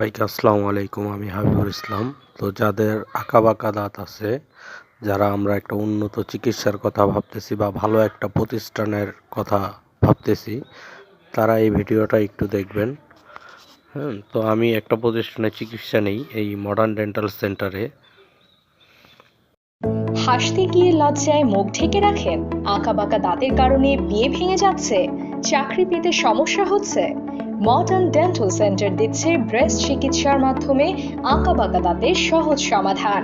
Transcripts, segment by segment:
সবাইকে আসসালামু আলাইকুম, আমি হাবিবুর ইসলাম। তো যাদের আঁকা বাঁকা দাঁত আছে, যারা আমরা একটা উন্নত চিকিৎসার কথা ভাবতেছি বা ভালো একটা প্রতিষ্ঠানের কথা ভাবতেছি, তারা এই ভিডিওটা একটু দেখবেন। হ্যাঁ তো আমি একটা প্রতিষ্ঠানে চিকিৎসা নেই, এই মডার্ন ডেন্টাল সেন্টারে হাসতে গিয়ে লজ্জায় মুখ ঢেকে রাখেন আঁকা বাঁকা দাঁতের কারণে বিয়ে ভেঙে যাচ্ছে, চাকরি পেতে সমস্যা হচ্ছে। মডার্ন ডেন্টাল সেন্টার দিচ্ছে ব্রেস্ট চিকিৎসার মাধ্যমে আঁকা বাঁকা দাঁতের সহজ সমাধান।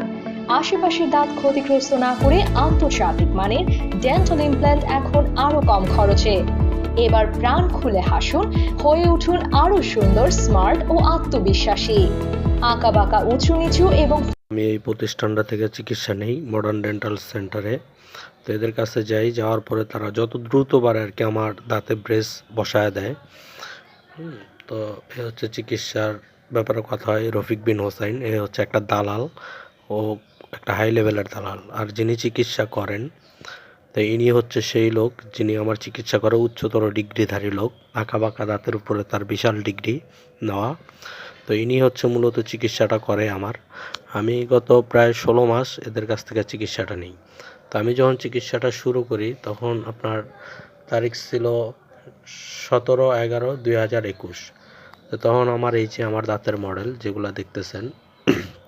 আশেপাশের দাঁত ক্ষতিগ্রস্ত না করে আন্তর্জাতিক মানের ডেন্টাল ইমপ্ল্যান্ট এখন আরও কম খরচে। এবার প্রাণ খুলে হাসুন, হয়ে উঠুন আরও সুন্দর স্মার্ট ও আত্মবিশ্বাসী। আঁকা বাঁকা উঁচু নিচু এবং আমি এই প্রতিষ্ঠানটা থেকে চিকিৎসা নেই মডার্ন ডেন্টাল সেন্টারে তো এদের কাছে যাই, যাওয়ার পরে তারা যত দ্রুত আর কি আমার দাঁতে ব্রেস বসায় দেয়। তো এ হচ্ছে চিকিৎসার ব্যাপারে কথা হয় রফিক বিন হোসাইন। এ হচ্ছে একটা দালাল, ও একটা হাই লেভেলের দালাল। আর যিনি চিকিৎসা করেন, তো ইনি হচ্ছে সেই লোক যিনি আমার চিকিৎসা করে উচ্চতর ডিগ্রিধারী লোক, আঁকা বাঁকা দাঁতের উপরে তার বিশাল ডিগ্রি নেওয়া। তো ইনি হচ্ছে মূলত চিকিৎসাটা করে আমার। আমি গত প্রায় ষোলো মাস এদের কাছ থেকে চিকিৎসাটা নিই। তো আমি যখন চিকিৎসাটা শুরু করি, তখন আপনার তারিখ ছিল সতেরো এগারো দুই হাজার একুশ। তো তখন আমার এই যে আমার দাঁতের মডেল যেগুলো দেখতেছেন,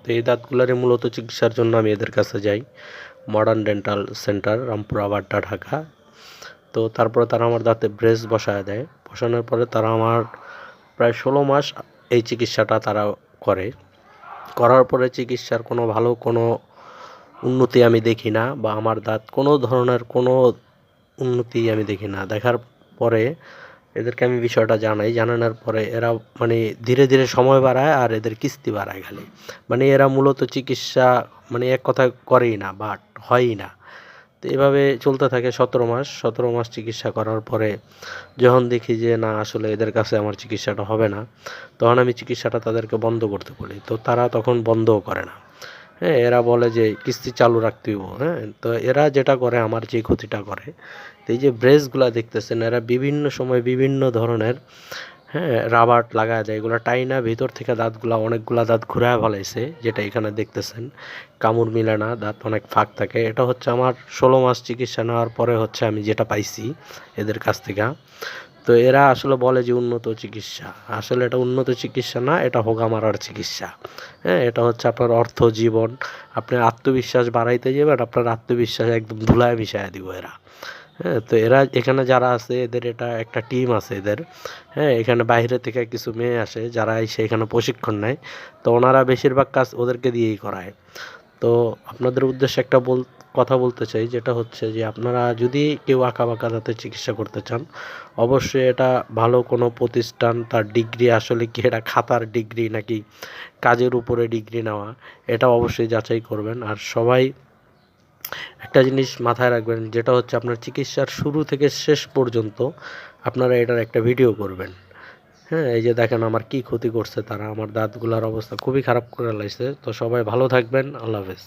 তো এই দাঁতগুলোরই মূলত চিকিৎসার জন্য আমি এদের কাছে যাই। মডার্ন ডেন্টাল সেন্টার, রামপুর আবাড্ডা ঢাকা। তো তারপরে তারা আমার দাঁতে ব্রেস বসায় দেয়। বসানোর পরে তারা আমার প্রায় ষোলো মাস এই চিকিৎসাটা তারা করে। করার পরে চিকিৎসার কোনো ভালো কোনো উন্নতি আমি দেখি না বা আমার দাঁত কোনো ধরনের কোনো উন্নতি আমি দেখি না। দেখার পরে এদেরকে আমি বিষয়টা জানাই। জানানোর পরে এরা মানে ধীরে ধীরে সময় বাড়ায় আর এদের কিস্তি বাড়ায় খালি। মানে এরা মূলত চিকিৎসা মানে এক কথা করেই না, বাট হয়ই না। তো এভাবে চলতে থাকে সতেরো মাস। সতেরো মাস চিকিৎসা করার পরে যখন দেখি যে না, আসলে এদের কাছে আমার চিকিৎসাটা হবে না, তখন আমি চিকিৎসাটা তাদেরকে বন্ধ করতে বলি। তো তারা তখন বন্ধও করে না। হ্যাঁ এরা বলে যে কিস্তি চালু রাখতে হইব হ্যাঁ? তো এরা যেটা করে, আমার যে ক্ষতিটা করে এই যে ব্রেসগুলা দেখতেছেন, এরা বিভিন্ন সময় বিভিন্ন ধরনের হ্যাঁ রাবার লাগায় দেয়। এগুলো টাইনা ভিতর থেকে দাঁতগুলা, অনেকগুলা দাঁত ঘুরায় ফেলাইছে, যেটা এখানে দেখতেছেন। কামড় মিলে না, দাঁত অনেক ফাঁক থাকে। এটা হচ্ছে আমার ষোলো মাস চিকিৎসা নেওয়ার পরে হচ্ছে আমি যেটা পাইছি এদের কাছ থেকে। তো এরা আসলে বলে যে উন্নত চিকিৎসা। আসলে এটা উন্নত চিকিৎসা না, এটা হোগা মারার চিকিৎসা। হ্যাঁ এটা হচ্ছে আপনার অর্থ জীবন। আপনার আত্মবিশ্বাস বাড়াইতে যাবেন আপনার আত্মবিশ্বাস একদম ধুলায় মিশায় দিব এরা। হ্যাঁ তো এরা এখানে যারা আছে, এদের এটা একটা টিম আছে এদের। হ্যাঁ এখানে বাইরে থেকে কিছু মেয়ে আসে, যারা এসে এখানে প্রশিক্ষণ নেয়। তো ওনারা বেশিরভাগ কাজ ওদেরকে দিয়েই করায়। তো আপনাদের উদ্দেশ্যে একটা বল কথা বলতে চাই, যেটা হচ্ছে যে আপনারা যদি কেউ আঁকা বাঁকা দাঁতে চিকিৎসা করতে চান, অবশ্যই এটা ভালো কোনো প্রতিষ্ঠান, তার ডিগ্রি আসলে কি এটা খাতার ডিগ্রি নাকি কাজের উপরে ডিগ্রি নেওয়া, এটা অবশ্যই যাচাই করবেন। আর সবাই একটা জিনিস মাথায় রাখবেন, যেটা হচ্ছে আপনার চিকিৎসার শুরু থেকে শেষ পর্যন্ত আপনারা এটার একটা ভিডিও করবেন। হ্যাঁ এই যে দেখেন আমার কি ক্ষতি করছে তারা, আমার দাঁতগুলোর অবস্থা খুবই খারাপ করে লাগছে তো সবাই ভালো থাকবেন, আল্লাহ হাফেজ।